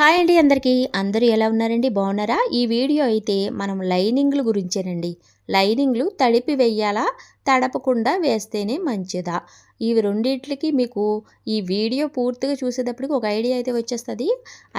Hi అండి అందరికీ. అందరూ ఎలా ఉన్నారండి? బాగున్నారా? ఈ వీడియో అయితే మనం లైనింగ్ల గురించేనండి. లైనింగ్లు తడిపి వెయ్యాలా తడపకుండా వేస్తేనే మంచిదా? ఇవి రెండిట్లకి మీకు ఈ వీడియో పూర్తిగా చూసేటప్పటికి ఒక ఐడియా అయితే వచ్చేస్తుంది.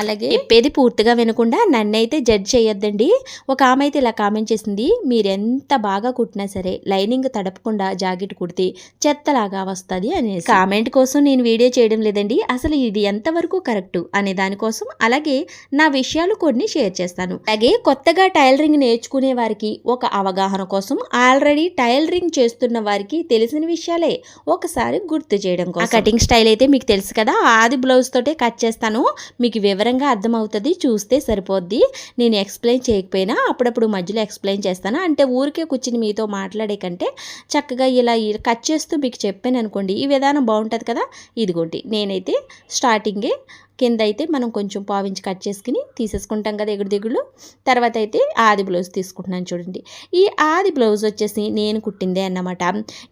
అలాగే చెప్పేది పూర్తిగా వినకుండా నన్నైతే జడ్జ్ చేయొద్దండి. ఒక ఆమె అయితే ఇలా కామెంట్ చేసింది మీరు ఎంత బాగా కుట్టినా సరే లైనింగ్ తడపకుండా జాకెట్ కుడితే చెత్తలాగా వస్తుంది అనేసి. కామెంట్ కోసం నేను వీడియో చేయడం లేదండి. అసలు ఇది ఎంతవరకు కరెక్ట్ అనే దానికోసం అలాగే నా విషయాలు కొన్ని షేర్ చేస్తాను. అలాగే కొత్తగా టైలరింగ్ నేర్చుకునే వారికి ఒక అవగాహన కోసం ఆల్రెడీ టైలరింగ్ చేస్తున్న వారికి తెలిసిన విషయాలే ఒకసారి గుర్తు చేయడం కోసం. కటింగ్ స్టైల్ అయితే మీకు తెలుసు కదా ఆది బ్లౌజ్ తోటే కట్ చేస్తాను. మీకు వివరంగా అర్థమవుతుంది చూస్తే సరిపోద్ది. నేను ఎక్స్ప్లెయిన్ చేయకపోయినా అప్పుడప్పుడు మధ్యలో ఎక్స్ప్లెయిన్ చేస్తాను. అంటే ఊరికే కూర్చుని మీతో మాట్లాడే కంటే చక్కగా ఇలా కట్ చేస్తూ మీకు చెప్పాను అనుకోండి ఈ విధానం బాగుంటుంది కదా? ఇదిగోండి నేనైతే స్టార్టింగే కింద అయితే మనం కొంచెం పావించి కట్ చేసుకుని తీసేసుకుంటాం కదా ఎగుడు దిగుడు తర్వాత అయితే ఆది బ్లౌజ్ తీసుకుంటున్నాను చూడండి. ఈ ఆది బ్లౌజ్ వచ్చేసి నేను కుట్టిందే అన్నమాట.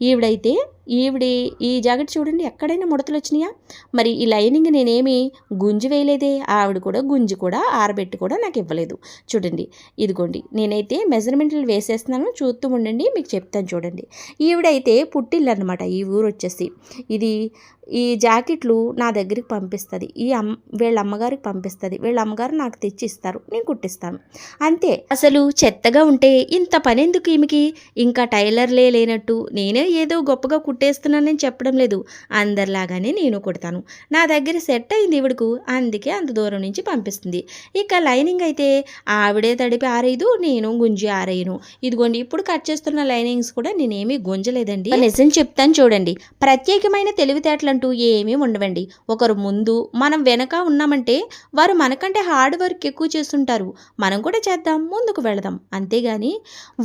ఈవిడైతే ఈవిడి ఈ జాకెట్ చూడండి ఎక్కడైనా ముడతలు వచ్చినాయా? మరి ఈ లైనింగ్ నేనేమి గుంజి వేయలేదే? ఆవిడ కూడా గుంజి కూడా ఆరబెట్టి కూడా నాకు ఇవ్వలేదు. చూడండి ఇదిగోండి నేనైతే మెజర్మెంట్లు వేసేస్తున్నాను. చూస్తూ ఉండండి మీకు చెప్తాను చూడండి. ఈవిడైతే పుట్టిల్లు అనమాట ఈ ఊరు వచ్చేసి. ఇది ఈ జాకెట్లు నా దగ్గరికి పంపిస్తుంది. ఈ అమ్ వీళ్ళ అమ్మగారికి పంపిస్తుంది. వీళ్ళ అమ్మగారు నాకు తెచ్చి ఇస్తారు నేను కుట్టిస్తాను. అంతే. అసలు చెత్తగా ఉంటే ఇంత పని ఎందుకు ఈమెకి? ఇంకా టైలర్లే లేనట్టు నేనే ఏదో గొప్పగా కుట్టేస్తున్నానని చెప్పడం లేదు. అందరిలాగానే నేను కుడతాను. నా దగ్గర సెట్ అయింది ఈవిడకు. అందుకే అంత దూరం నుంచి పంపిస్తుంది. ఇక లైనింగ్ అయితే ఆవిడే తడిపి ఆరేయదు నేను గుంజి ఆరేయను. ఇదిగోండి ఇప్పుడు కట్ చేస్తున్న లైనింగ్స్ కూడా నేనేమీ గుంజలేదండి. నిజం చెప్తాను చూడండి. ప్రత్యేకమైన అంటూ ఏమీ ఉండవండి. ఒకరు ముందు మనం వెనక ఉన్నామంటే వారు మనకంటే హార్డ్ వర్క్ ఎక్కువ చేస్తుంటారు. మనం కూడా చేద్దాం ముందుకు వెళదాం. అంతేగాని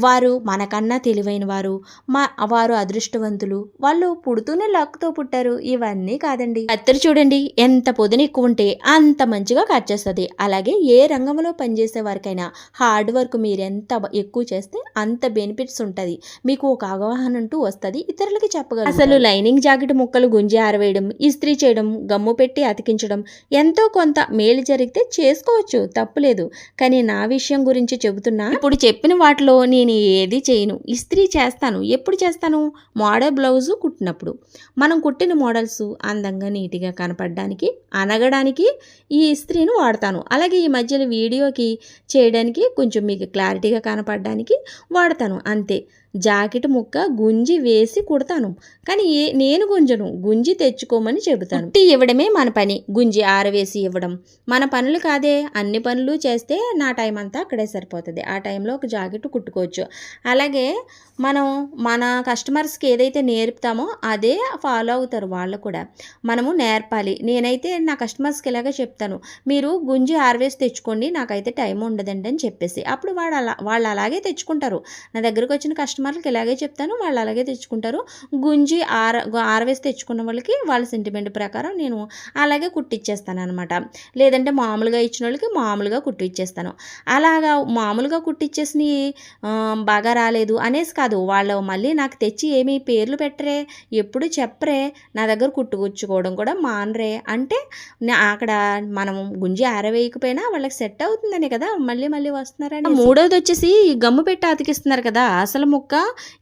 వారు మనకన్నా తెలివైన వారు మా వారు అదృష్టవంతులు వాళ్ళు పుడుతూనే లక్తో పుట్టారు. ఇవన్నీ కాదండి. కత్తెర చూడండి ఎంత పొదును ఎక్కువ ఉంటే అంత మంచిగా కట్ చేస్తుంది. అలాగే ఏ రంగంలో పనిచేసే వారికైనా హార్డ్ వర్క్ మీరు ఎంత ఎక్కువ చేస్తే అంత బెనిఫిట్స్ ఉంటుంది. మీకు ఒక అవగాహన అంటూ వస్తుంది ఇతరులకి చెప్పగలరు అసలు లైనింగ్ జాకెట్ ముక్కలు గుంజి ఆరవేయడం ఇస్త్రీ చేయడం గమ్ము పెట్టి అతికించడం ఎంతో కొంత మేలు జరిగితే చేసుకోవచ్చు తప్పులేదు. కానీ నా విషయం గురించి చెబుతున్నా ఇప్పుడు చెప్పిన వాటిలో నేను ఏది చేయను. ఇస్త్రీ చేస్తాను. ఎప్పుడు చేస్తాను? మోడల్ బ్లౌజు కుట్టినప్పుడు. మనం కుట్టిన మోడల్స్ అందంగా నీట్గా కనపడడానికి అనగడానికి ఈ ఇస్త్రీని వాడతాను. అలాగే ఈ మధ్యలో వీడియోకి చేయడానికి కొంచెం మీకు క్లారిటీగా కనపడడానికి వాడతాను. అంతే. జాకెట్ ముక్క గుంజి వేసి కుడతాను. కానీ ఏ నేను గుంజను. గుంజి తెచ్చుకోమని చెబుతాను. టీ ఇవ్వడమే మన పని. గుంజి ఆరవేసి ఇవ్వడం. మన పనులు కాదే. అన్ని పనులు చేస్తే నా టైం అంతా అక్కడే సరిపోతుంది. ఆ టైంలో ఒక జాకెట్ కుట్టుకోవచ్చు. అలాగే మనం మన కస్టమర్స్కి ఏదైతే నేర్పుతామో అదే ఫాలో అవుతారు వాళ్ళు కూడా. మనము నేర్పాలి. నేనైతే నా కస్టమర్స్కి ఇలాగ చెప్తాను. మీరు గుంజి ఆరవేసి తెచ్చుకోండి. నాకైతే టైం ఉండదండి అని చెప్పేసి. అప్పుడు వాళ్ళు అలా వాళ్ళు అలాగే తెచ్చుకుంటారు. నా దగ్గరకు వచ్చిన కస్టమర్ కస్టమర్లకి ఇలాగే చెప్తాను వాళ్ళు అలాగే తెచ్చుకుంటారు. గుంజి ఆర ఆరవేసి తెచ్చుకున్న వాళ్ళకి వాళ్ళ సెంటిమెంట్ ప్రకారం నేను అలాగే కుట్టిచ్చేస్తాను అనమాట లేదంటే మామూలుగా ఇచ్చిన వాళ్ళకి మామూలుగా కుట్టిచ్చేస్తాను. అలాగా మామూలుగా కుట్టిచ్చేసి బాగా రాలేదు అనేసి కాదు. వాళ్ళు మళ్ళీ నాకు తెచ్చి ఏమీ పేర్లు పెట్టరే ఎప్పుడు చెప్పరే నా దగ్గర కుట్టుకొచ్చుకోవడం కూడా మానరే. అంటే అక్కడ మనం గుంజి ఆరవేయకపోయినా వాళ్ళకి సెట్ అవుతుందనే కదా మళ్ళీ మళ్ళీ వస్తున్నారని మూడోది వచ్చేసి గమ్ము పెట్టి అతికిస్తున్నారు కదా అసలు ముక్క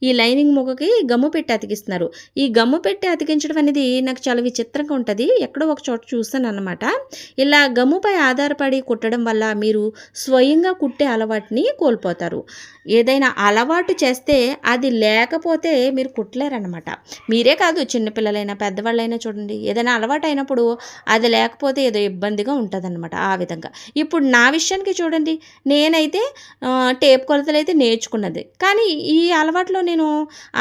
ఈ లైనింగ్ ముక్కకి గమ్ము పెట్టి అతికిస్తున్నారు. ఈ గమ్ము పెట్టి అతికించడం అనేది నాకు చాలా విచిత్రంగా ఉంటుంది. ఎక్కడో ఒక చోట చూస్తాను అనమాట ఇలా గమ్ముపై ఆధారపడి కుట్టడం వల్ల మీరు స్వయంగా కుట్టే అలవాటుని కోల్పోతారు. ఏదైనా అలవాటు చేస్తే అది లేకపోతే మీరు కుట్టలేరనమాట మీరే కాదు చిన్నపిల్లలైనా పెద్దవాళ్ళైనా చూడండి. ఏదైనా అలవాటు అయినప్పుడు అది లేకపోతే ఏదో ఇబ్బందిగా ఉంటుందన్నమాట ఆ విధంగా. ఇప్పుడు నా విషయానికి చూడండి. నేనైతే టేప్ కొలతలు అయితే నేర్చుకున్నది. కానీ ఈ అలవాట్లో నేను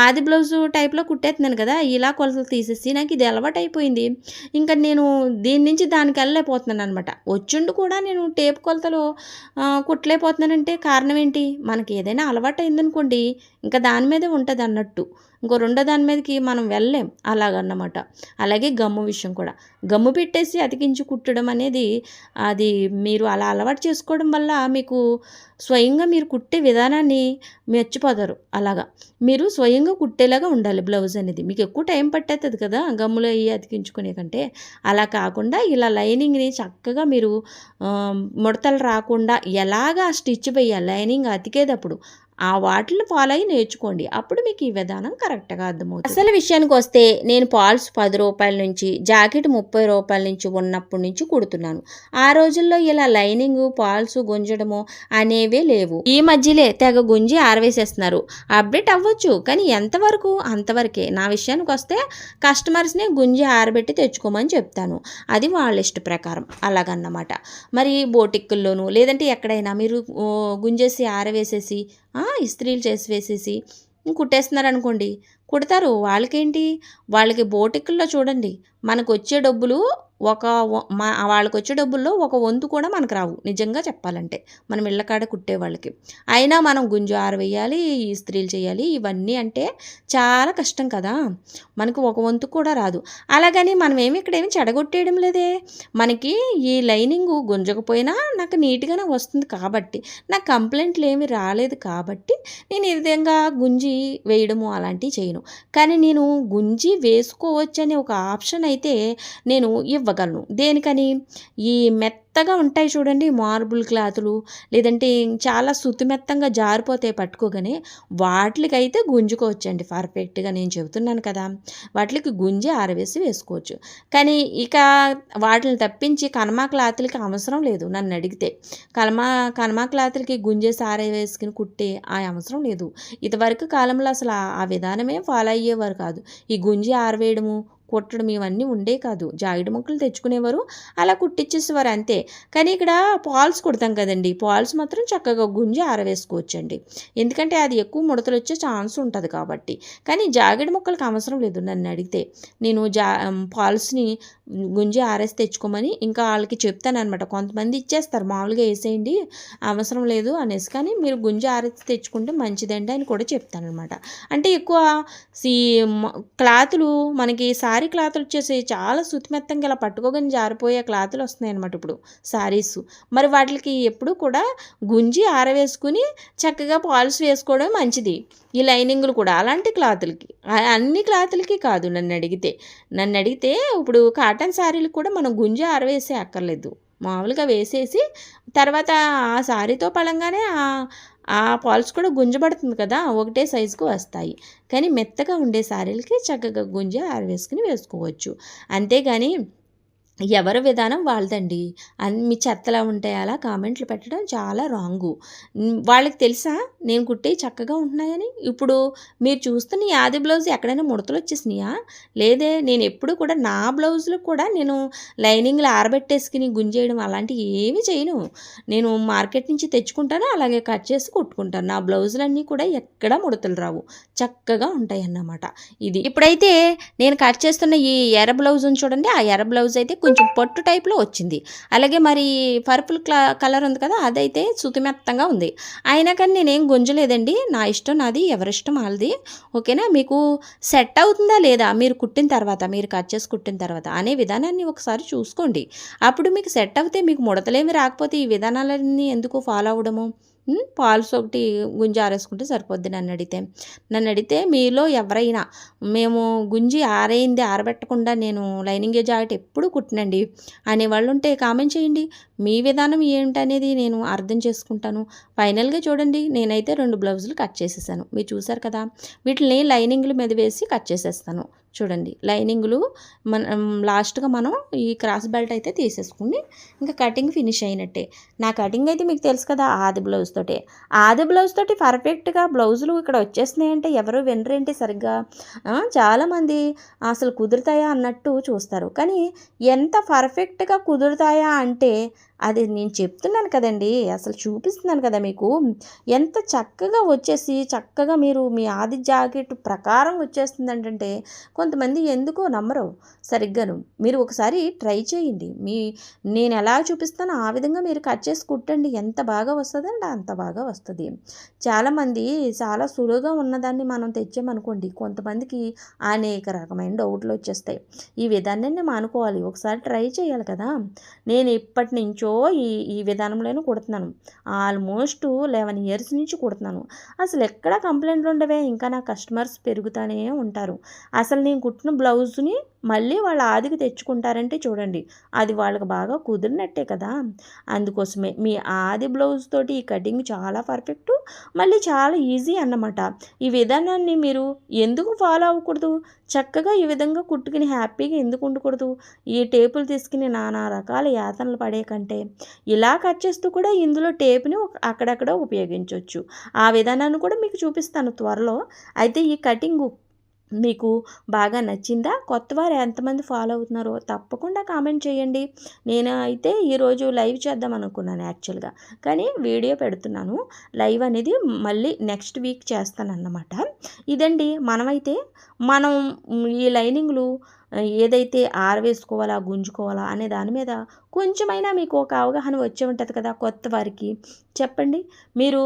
ఆది బ్లౌజు టైప్లో కుట్టేస్తున్నాను కదా ఇలా కొలతలు తీసేసి నాకు ఇది అలవాటు అయిపోయింది. ఇంకా నేను దీని నుంచి దానికి వెళ్ళలేకపోతున్నాను అనమాట వచ్చుండు కూడా నేను టేప్ కొలతలు కుట్టలేకపోతున్నానంటే కారణం ఏంటి? మనకి ఏదైనా అలవాటు అయిందనుకోండి ఇంకా దాని మీదే ఉంటుంది అన్నట్టు ఇంకో రెండో దాని మీదకి మనం వెళ్ళలేం. అలాగన్నమాట. అలాగే గమ్ము విషయం కూడా. గమ్ము పెట్టేసి అతికించి కుట్టడం అనేది అది మీరు అలా అలవాటు చేసుకోవడం వల్ల మీకు స్వయంగా మీరు కుట్టే విధానాన్ని మెచ్చిపోతారు. అలాగా. మీరు స్వయంగా కుట్టేలాగా ఉండాలి బ్లౌజ్ అనేది. మీకు ఎక్కువ టైం పట్టేస్తుంది కదా గమ్ములో అవి అతికించుకునే కంటే. అలా కాకుండా ఇలా లైనింగ్ని చక్కగా మీరు ముడతలు రాకుండా ఎలాగా స్టిచ్ వేయాలి? లైనింగ్ అతికేటప్పుడు ఆ వాటిని ఫాలో అయ్యి నేర్చుకోండి. అప్పుడు మీకు ఈ విధానం కరెక్ట్గా అర్థమవుతుంది. అసలు విషయానికి వస్తే నేను పాల్స్ పది రూపాయల నుంచి జాకెట్ ముప్పై రూపాయల నుంచి ఉన్నప్పటి నుంచి కుడుతున్నాను. ఆ రోజుల్లో ఇలా లైనింగ్ పాల్స్ గుంజడము అనేవే లేవు. ఈ మధ్యలే తెగ గుంజి ఆరవేసేస్తున్నారు. అప్డేట్ అవ్వచ్చు కానీ ఎంతవరకు అంతవరకే. నా విషయానికి వస్తే కస్టమర్స్ని గుంజి ఆరబెట్టి తెచ్చుకోమని చెప్తాను. అది వాళ్ళ ఇష్ట ప్రకారం. అలాగన్నమాట. మరి బోటిక్కుల్లోనూ లేదంటే ఎక్కడైనా మీరు గుంజేసి ఆరవేసేసి ఇస్త్రీలు చేసి వేసేసి కుట్టేస్తున్నారు అనుకోండి కుడతారు. వాళ్ళకేంటి? వాళ్ళకి బోటిక్కుల్లో చూడండి. మనకు వచ్చే డబ్బులు ఒక మా వాళ్ళకి వచ్చే డబ్బుల్లో ఒక వంతు కూడా మనకు రావు. నిజంగా చెప్పాలంటే మనం ఇళ్ళకాడ కుట్టే వాళ్ళకి. అయినా మనం గుంజు ఆరవేయాలి ఇస్త్రీలు చేయాలి ఇవన్నీ అంటే చాలా కష్టం కదా. మనకు ఒక వంతు కూడా రాదు. అలాగని మనం ఏమి ఇక్కడేమి చెడగొట్టేయడం లేదే. మనకి ఈ లైనింగ్ గుంజకపోయినా నాకు నీట్గానే వస్తుంది కాబట్టి నాకు కంప్లైంట్లు ఏమి రాలేదు కాబట్టి నేను ఈ విధంగా గుంజి వేయడము అలాంటివి చేయను. కానీ నేను గుంజి వేసుకోవచ్చనే ఒక ఆప్షన్ అయితే నేను ఇవ్వగలను దేనికని? ఈ మెత్తగా ఉంటాయి చూడండి మార్బుల్ క్లాతులు లేదంటే చాలా సుతిమెత్తంగా జారిపోతాయి పట్టుకోగానే వాటికైతే గుంజుకోవచ్చండి. పర్ఫెక్ట్గా నేను చెబుతున్నాను కదా! వాటికి గుంజి ఆరవేసి వేసుకోవచ్చు. కానీ ఇక వాటిని తప్పించి కనమా క్లాతులకి అవసరం లేదు నన్ను అడిగితే. కనమా కనమా క్లాతులకి గుంజేసి ఆరవేసుకుని కుట్టే ఆ అవసరం లేదు. ఇదివరకు కాలంలో అసలు ఆ- ఆ విధానమే ఫాలో అయ్యేవారు కాదు. ఈ గుంజి ఆరవేయడము కుట్టడం ఇవన్నీ ఉండే కాదు. జాకెట్ ముక్కలు తెచ్చుకునేవారు అలా కుట్టించేసేవారు అంతే. కానీ ఇక్కడ పాల్స్ కుడతాం కదండి. పాల్స్ మాత్రం చక్కగా గుంజి ఆరవేసుకోవచ్చండి. ఎందుకంటే అది ఎక్కువ ముడతలు వచ్చే ఛాన్స్ ఉంటుంది కాబట్టి. కానీ జాకెట్ ముక్కలకు అవసరం లేదు నన్ను అడిగితే. నేను జా పాల్స్ని గుంజి ఆరేసి తెచ్చుకోమని ఇంకా వాళ్ళకి చెప్తాను అనమాట కొంతమంది ఇచ్చేస్తారు మామూలుగా వేసేయండి అవసరం లేదు అనేసి. కానీ మీరు గుంజి ఆరేసి తెచ్చుకుంటే మంచిదండి అని కూడా చెప్తానమాట అంటే ఎక్కువ సీ మ- క్లాతులు మనకి సారీ క్లాతులు వచ్చేసి చాలా సుతిమెత్తంగా ఇలా పట్టుకోగానే జారిపోయే క్లాతులు వస్తున్నాయి అనమాట ఇప్పుడు శారీస్ మరి వాటికి ఎప్పుడు కూడా గుంజి ఆరవేసుకుని చక్కగా పాల్స్ వేసుకోవడం మంచిది. ఈ లైనింగ్లు కూడా అలాంటి క్లాతులకి అన్ని క్లాతులకి కాదు నన్ను అడిగితే. నన్ను అడిగితే ఇప్పుడు కాటన్ శారీలకు కూడా మనం గుంజి ఆరవేసే అక్కర్లేదు. మామూలుగా వేసేసి తర్వాత ఆ శారీతో పలంగానే ఆ పాల్స్ కూడా గుంజబడుతుంది కదా ఒకటే సైజుకు వస్తాయి. కానీ మెత్తగా ఉండే శారీలకి చక్కగా గుంజి ఆరవేసుకుని వేసుకోవచ్చు. అంతేగాని ఎవరి విధానం వాళ్ళదండి. అన్ని మీ చెత్తలా ఉంటాయి అలా కామెంట్లు పెట్టడం చాలా రాంగు. వాళ్ళకి తెలుసా? నేను కుట్టే చక్కగా ఉంటున్నాయని. ఇప్పుడు మీరు చూస్తున్న ఈ బ్లౌజ్ ఎక్కడైనా ముడతలు వచ్చేసినాయా? లేదే నేను ఎప్పుడు కూడా నా బ్లౌజులు కూడా నేను లైనింగ్లు ఆరబెట్టేసుకుని గుంజేయడం అలాంటివి ఏమీ చేయను. నేను మార్కెట్ నుంచి తెచ్చుకుంటాను అలాగే కట్ చేసి కుట్టుకుంటాను. నా బ్లౌజులన్నీ కూడా ఎక్కడా ముడతలు రావు. చక్కగా ఉంటాయి అన్నమాట ఇది. ఇప్పుడైతే నేను కట్ చేస్తున్న ఈ ఎర్ర బ్లౌజ్ ఉంది చూడండి. ఆ ఎర్ర బ్లౌజ్ అయితే కొంచెం పొట్టు టైప్లో వచ్చింది. అలాగే మరి పర్పుల్ కలర్ ఉంది కదా అదైతే శుతిమెత్తంగా ఉంది. అయినా కానీ నేనేం గుంజలేదండి. నా ఇష్టం నాది ఎవరిష్టం వాళ్ళది. ఓకేనా? మీకు సెట్ అవుతుందా లేదా? మీరు కుట్టిన తర్వాత మీరు కట్ చేసి కుట్టిన తర్వాత అనే విధానాన్ని ఒకసారి చూసుకోండి. అప్పుడు మీకు సెట్ అవుతే మీకు ముడతలేమి రాకపోతే ఈ విధానాలన్నీ ఎందుకు ఫాలో అవ్వడము? పాల్స్ ఒకటి గుంజి ఆరేసుకుంటే సరిపోద్ది నన్ను అడిగితే. నన్ను అడిగితే మీలో ఎవరైనా మేము గుంజి ఆరైంది ఆరబెట్టకుండా నేను లైనింగ్ జాకెట్ ఎప్పుడు కుట్టినండి. అనేవాళ్ళు ఉంటే కామెంట్ చేయండి. మీ విధానం ఏంటనేది నేను అర్థం చేసుకుంటాను. ఫైనల్గా చూడండి నేనైతే రెండు బ్లౌజులు కట్ చేసేసాను. మీరు చూసారు కదా వీటిని లైనింగ్ల మీద వేసి కట్ చేసేస్తాను. చూడండి లైనింగ్లు మన లాస్ట్గా మనం ఈ క్రాస్ బెల్ట్ అయితే తీసేసుకుని ఇంకా కటింగ్ ఫినిష్ అయినట్టే. నా కటింగ్ అయితే మీకు తెలుసు కదా ఆది బ్లౌజ్ తోటే. ఆది బ్లౌజ్ తోటి పర్ఫెక్ట్గా బ్లౌజులు ఇక్కడ వచ్చేస్తున్నాయంటే ఎవరు వినరేంటి సరిగ్గా? చాలామంది అసలు కుదురుతాయా అన్నట్టు చూస్తారు. కానీ ఎంత పర్ఫెక్ట్గా కుదురుతాయా అంటే అది నేను చెప్తున్నాను కదండి అసలు చూపిస్తున్నాను కదా మీకు. ఎంత చక్కగా వచ్చేసి చక్కగా మీరు మీ ఆది జాకెట్ ప్రకారం వచ్చేస్తుంది అంటే కొంతమంది ఎందుకో నమ్మరు సరిగ్గాను. మీరు ఒకసారి ట్రై చేయండి. మీ నేను ఎలా చూపిస్తానో ఆ విధంగా మీరు కట్ చేసి కుట్టండి. ఎంత బాగా వస్తుందండి అంత బాగా వస్తుంది. చాలామంది చాలా సులువుగా ఉన్నదాన్ని మనం తెచ్చామనుకోండి కొంతమందికి అనేక రకమైన డౌట్లు వచ్చేస్తాయి. ఈ విధానాన్ని మానుకోవాలి. ఒకసారి ట్రై చేయాలి కదా. నేను ఇప్పటి నుంచో ఈ ఈ విధానంలోనే కుడుతున్నాను. ఆల్మోస్ట్ లెవెన్ ఇయర్స్ నుంచి కుడుతున్నాను. అసలు ఎక్కడ కంప్లైంట్లు ఉండవే ఇంకా నా కస్టమర్స్ పెరుగుతూనే ఉంటారు. అసలు నేను కుట్టిన బ్లౌజ్ని మళ్ళీ వాళ్ళ ఆదికి తెచ్చుకుంటారంటే చూడండి అది వాళ్ళకి బాగా కుదిరినట్టే కదా. అందుకోసమే మీ ఆది బ్లౌజ్ తోటి ఈ కటింగ్ చాలా పర్ఫెక్ట్ మళ్ళీ చాలా ఈజీ అన్నమాట. ఈ విధానాన్ని మీరు ఎందుకు ఫాలో అవ్వకూడదు? చక్కగా ఈ విధంగా కుట్టుకుని హ్యాపీగా ఎందుకు ఉండకూడదు? ఈ టేపులు తీసుకుని నానా రకాల యాతనలు పడే కంటే ఇలా కట్ చేస్తూ కూడా ఇందులో టేప్ని అక్కడక్కడ ఉపయోగించవచ్చు ఆ విధానాన్ని కూడా మీకు చూపిస్తాను త్వరలో. అయితే ఈ కటింగు మీకు బాగా నచ్చిందా? కొత్త వారు ఎంతమంది ఫాలో అవుతున్నారో తప్పకుండా కామెంట్ చేయండి. నేను అయితే ఈరోజు లైవ్ చేద్దాం అనుకున్నాను యాక్చువల్గా కానీ వీడియో పెడుతున్నాను. లైవ్ అనేది మళ్ళీ నెక్స్ట్ వీక్ చేస్తానన్నమాట. ఇదండి మనమైతే మనం ఈ లైనింగ్లు ఏదైతే ఆరవేసుకోవాలా గుంజుకోవాలా అనే దాని మీద కొంచెమైనా మీకు ఒక అవగాహన వచ్చే ఉంటుంది కదా కొత్త వారికి. చెప్పండి. మీరు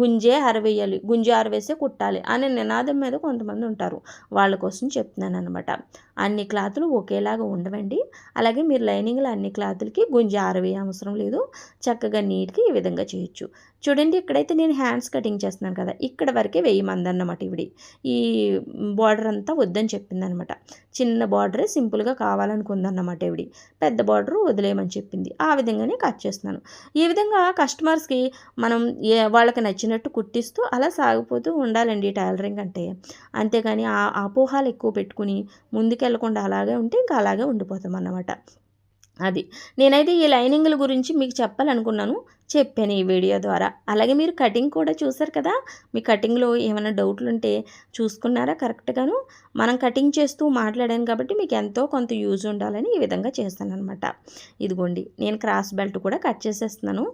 గుంజే అరవేయాలి గుంజే అరవేసే కుట్టాలి అనే నినాదం మీద కొంతమంది ఉంటారు. వాళ్ళ కోసం చెప్తున్నాను అనమాట అన్ని క్లాతులు ఒకేలాగా ఉండవండి. అలాగే మీరు లైనింగ్లో అన్ని క్లాతులకి గుంజి ఆరవేయ అవసరం లేదు. చక్కగా నీట్గా ఈ విధంగా చేయొచ్చు. చూడండి ఇక్కడైతే నేను హ్యాండ్స్ కటింగ్ చేస్తున్నాను కదా ఇక్కడ వరకే వెయ్యి మంది అన్నమాట ఇవిడి. ఈ బార్డర్ అంతా వద్దని చెప్పిందనమాట చిన్న బార్డరే సింపుల్గా కావాలనుకుందన్నమాట ఇవిడి. పెద్ద బార్డర్ చేయమని చెప్పింది. ఆ విధంగానే కట్ చేస్తున్నాను. ఈ విధంగా కస్టమర్స్కి మనం ఏ వాళ్ళకి నచ్చినట్టు కుట్టిస్తూ అలా సాగిపోతూ ఉండాలండి టైలరింగ్ అంటే. అంతేగాని ఆ అపోహాలు ఎక్కువ పెట్టుకుని ముందుకెళ్ళకుండా అలాగే ఉంటే ఇంకా అలాగే ఉండిపోతాం అన్నమాట అది. నేనైతే ఈ లైనింగ్ల గురించి మీకు చెప్పాలనుకున్నాను. చెప్పాను ఈ వీడియో ద్వారా. అలాగే మీరు కటింగ్ కూడా చూసారు కదా? మీ కటింగ్లో ఏమైనా డౌట్లు ఉంటే చూసుకున్నారా కరెక్ట్గాను? మనం కటింగ్ చేస్తూ మాట్లాడాను కాబట్టి మీకు ఎంతో కొంత యూజ్ ఉండాలని ఈ విధంగా చేస్తాను అనమాట ఇదిగోండి నేను క్రాస్ బెల్ట్ కూడా కట్ చేసేస్తున్నాను.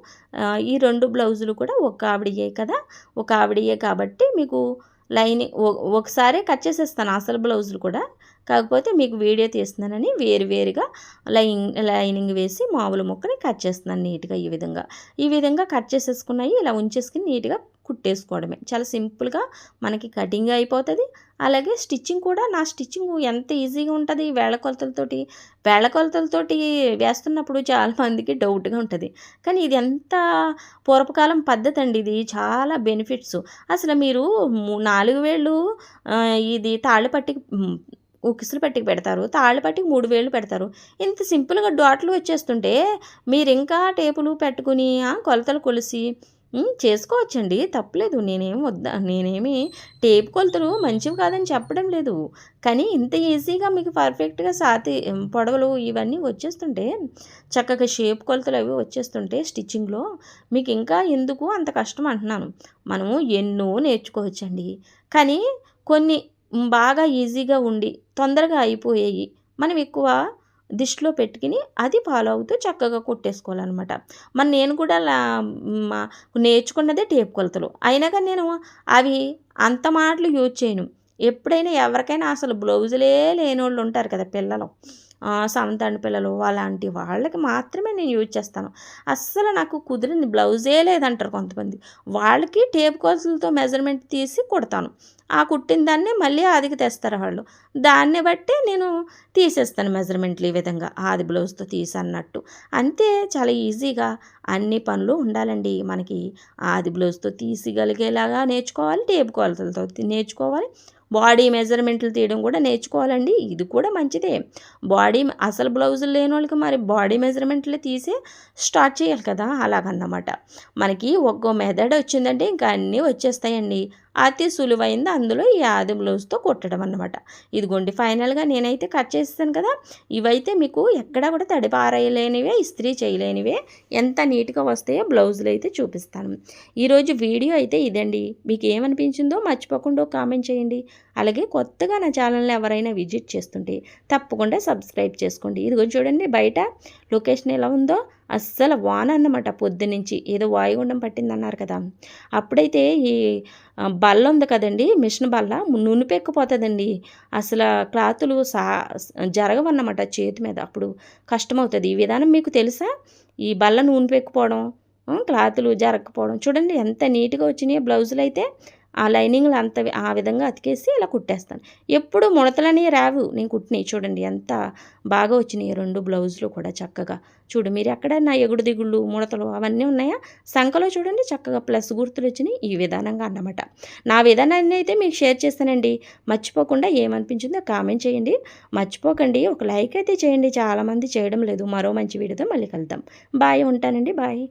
ఈ రెండు బ్లౌజులు కూడా ఒక ఆవిడయే కదా? ఒక ఆవిడయే కాబట్టి మీకు లైనింగ్ ఒకసారి కట్ చేసేస్తాను అసలు బ్లౌజులు కూడా. కాకపోతే మీకు వీడియో తీస్తున్నానని వేరు వేరుగా లైన్ లైనింగ్ వేసి మామూలు ముక్కని కట్ చేస్తున్నాను నీట్గా ఈ విధంగా. ఈ విధంగా కట్ చేసేసుకున్నాయి. ఇలా ఉంచేసుకుని నీట్గా కుట్టేసుకోవడమే. చాలా సింపుల్గా మనకి కటింగ్ అయిపోతుంది. అలాగే స్టిచ్చింగ్ కూడా నా స్టిచ్చింగ్ ఎంత ఈజీగా ఉంటుంది. వేళ కొలతలతోటి వేళ కొలతలతోటి వేస్తున్నప్పుడు చాలా మందికి డౌట్గా ఉంటుంది. కానీ ఇది ఎంత పూర్వకాలం పద్ధతి అండి ఇది. చాలా బెనిఫిట్స్. అసలు మీరు నాలుగు వేళ్ళు ఇది తాళ్ళపట్టికి ఉకిసులు పట్టికి పెడతారు తాళ్ళు పట్టికి మూడు వేలు పెడతారు. ఇంత సింపుల్గా డాట్లు వచ్చేస్తుంటే మీరు ఇంకా టేపులు పెట్టుకుని కొలతలు కొలిసి చేసుకోవచ్చండి. తప్పలేదు. నేనేం వద్దా నేనేమి టేప్ కొలతలు మంచివి కాదని చెప్పడం లేదు. కానీ ఇంత ఈజీగా మీకు పర్ఫెక్ట్గా సాతి పొడవలు ఇవన్నీ వచ్చేస్తుంటే చక్కగా షేప్ కొలతలు అవి వచ్చేస్తుంటే స్టిచ్చింగ్లో మీకు ఇంకా ఎందుకు అంత కష్టం అంటున్నాను. మనము ఎన్నో నేర్చుకోవచ్చండి. కానీ కొన్ని బాగా ఈజీగా ఉండి తొందరగా అయిపోయాయి. మనం ఎక్కువ దిష్టిలో పెట్టుకుని అది ఫాలో అవుతూ చక్కగా కొట్టేసుకోవాలన్నమాట. మరి నేను కూడా నేర్చుకున్నదే టేప్ కొలతలు. అయినా కానీ నేను అవి అంత మాటలు యూజ్ చేయను. ఎప్పుడైనా ఎవరికైనా అసలు బ్లౌజులే లేని వాళ్ళు ఉంటారు కదా పిల్లలు. సంతాన పిల్లలు అలాంటి వాళ్ళకి మాత్రమే నేను యూజ్ చేస్తాను. అస్సలు నాకు కుదిరింది బ్లౌజే లేదంటారు కొంతమంది. వాళ్ళకి టేప్ కోసులతో మెజర్మెంట్ తీసి కుడతాను. ఆ కుట్టిన దాన్ని మళ్ళీ ఆదికి తెస్తారు వాళ్ళు. దాన్ని బట్టి నేను తీసేస్తాను మెజర్మెంట్లు ఈ విధంగా. ఆది బ్లౌజ్తో తీసన్నట్టు. అంతే చాలా ఈజీగా అన్ని పనులు ఉండాలండి. మనకి ఆది బ్లౌజ్తో తీసిగలిగేలాగా నేర్చుకోవాలి టేప్ కొలతలతో నేర్చుకోవాలి. బాడీ మెజర్మెంట్లు తీయడం కూడా నేర్చుకోవాలండి. ఇది కూడా మంచిదే. బాడీ అసలు బ్లౌజులు లేని వాళ్ళకి మరి బాడీ మెజర్మెంట్లు తీసే స్టార్ట్ చేయాలి కదా. అలాగన్నమాట. మనకి ఒక్కో మెథడ్ వచ్చిందంటే ఇంకా అన్నీ వచ్చేస్తాయండి. అతి సులువైంది అందులో ఈ ఆది బ్లౌజ్తో కుట్టడం అనమాట ఇదిగోండి ఫైనల్గా నేనైతే కట్ చేస్తాను కదా. ఇవైతే మీకు ఎక్కడా కూడా తడిపారేయలేనివే ఇస్త్రీ చేయలేనివే ఎంత నీట్గా వస్తాయో బ్లౌజులు అయితే చూపిస్తాను. ఈరోజు వీడియో అయితే ఇదండి. మీకు ఏమనిపించిందో మర్చిపోకుండా కామెంట్ చేయండి. అలాగే కొత్తగా నా ఛానల్ని ఎవరైనా విజిట్ చేస్తుంటే తప్పకుండా సబ్స్క్రైబ్ చేసుకోండి. ఇదిగో చూడండి బయట లొకేషన్ ఎలా ఉందో అస్సలు వాన అన్నమాట పొద్దునుంచి ఏదో వాయుగుండం పట్టిందన్నారు కదా. అప్పుడైతే ఈ బల్ల ఉంది కదండి మిషన్ బల్ల నునిపెక్కిపోతుందండి. అసలు క్లాతులు సా జరగవన్నమాట చేతి మీద. అప్పుడు కష్టమవుతుంది. ఈ విధానం మీకు తెలుసా? ఈ బల్ల నూనె పెక్కుపోవడం క్లాతులు జరగకపోవడం. చూడండి ఎంత నీట్గా వచ్చినాయి బ్లౌజులు అయితే ఆ లైనింగ్లు అంత ఆ విధంగా అతికేసి ఇలా కుట్టేస్తాను. ఎప్పుడు ముడతలనే రావు. నేను కుట్టినాయి చూడండి ఎంత బాగా వచ్చినాయి. రెండు బ్లౌజులు కూడా చక్కగా. చూడు మీరు ఎక్కడ నా ఎగుడు దిగుళ్ళు ముడతలు అవన్నీ ఉన్నాయా? సంఖలో చూడండి చక్కగా ప్లస్ గుర్తులు వచ్చినాయి. ఈ విధానంగా అన్నమాట. నా విధానాన్ని అయితే మీకు షేర్ చేస్తానండి. మర్చిపోకుండా ఏమనిపించిందో కామెంట్ చేయండి. మర్చిపోకండి. ఒక లైక్ అయితే చేయండి. చాలామంది చేయడం లేదు. మరో మంచి వీడియోతో మళ్ళీ కలుద్దాం. బాయ్ ఉంటానండి. బాయ్.